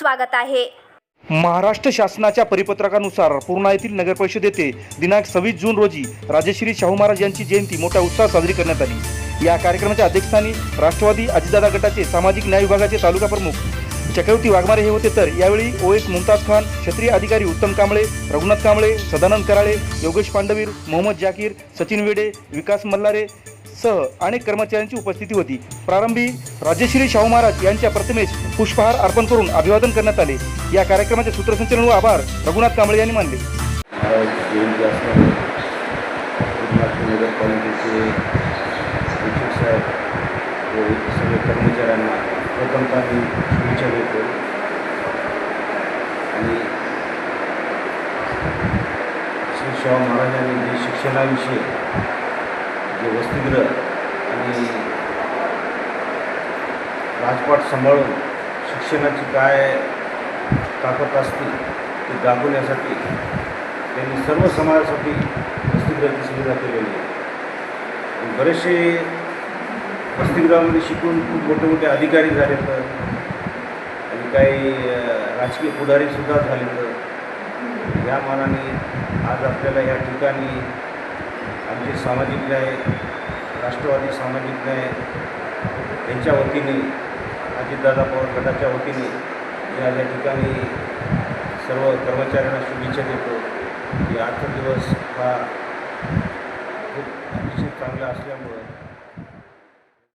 स्वागत आहे. महाराष्ट्र शासनाच्या परिपत्रकानुसार पूर्णा येथील नगरपरिषद येथे दिनांक सव्वीस जून रोजी राजश्री शाहू महाराज यांची जयंती मोठ्या उत्साहात साजरी करण्यात आली. या कार्यक्रमाच्या अध्यक्षस्थानी राष्ट्रवादी अजितदादा गटाचे सामाजिक न्याय विभागाचे तालुका प्रमुख चक्रवर्ती वाघमारे हे होते. तर यावेळी ओ एस मुमताज खान क्षेत्रीय अधिकारी उत्तम कांबळे रघुनाथ कांबळे सदानंद कराळे योगेश पांडवीर मोहम्मद जाकीर सचिन वेडे विकास मल्हारे सह अनेक कर्मचाऱ्यांची उपस्थिती होती. प्रारंभी राजश्री शाहू महाराज यांच्या प्रतिमेस पुष्पहार अर्पण करून अभिवादन करण्यात आले. या कार्यक्रमाचे सूत्रसंचलन व आभार रघुनाथ कांबळे यांनी मानले. कर्मचाऱ्यांना प्रथमतः मी शुभेच्छा देतो आणि श्री शाहू महाराजांनी जे शिक्षणाविषयी जे वसतिगृह आणि राजपाट सांभाळून शिक्षणाची काय ताकद असते ती दाखवण्यासाठी त्यांनी सर्व समाजासाठी वसतिगृहाची सुविधा केलेली आहे. बरेचसे वसतिगृहामध्ये शिकून खूप मोठे मोठे अधिकारी झाले तर आणि काही राजकीय पुढारीसुद्धा झाले तर या मानाने आज आपल्याला या ठिकाणी आमचे सामाजिक न्याय राष्ट्रवादी सामाजिक न्याय यांच्या वतीने अजितदादा पवार गटाच्या वतीने मी आज या ठिकाणी सर्व कर्मचाऱ्यांना शुभेच्छा देतो. की आजचा दिवस हा खूप अतिशय चांगला असल्यामुळं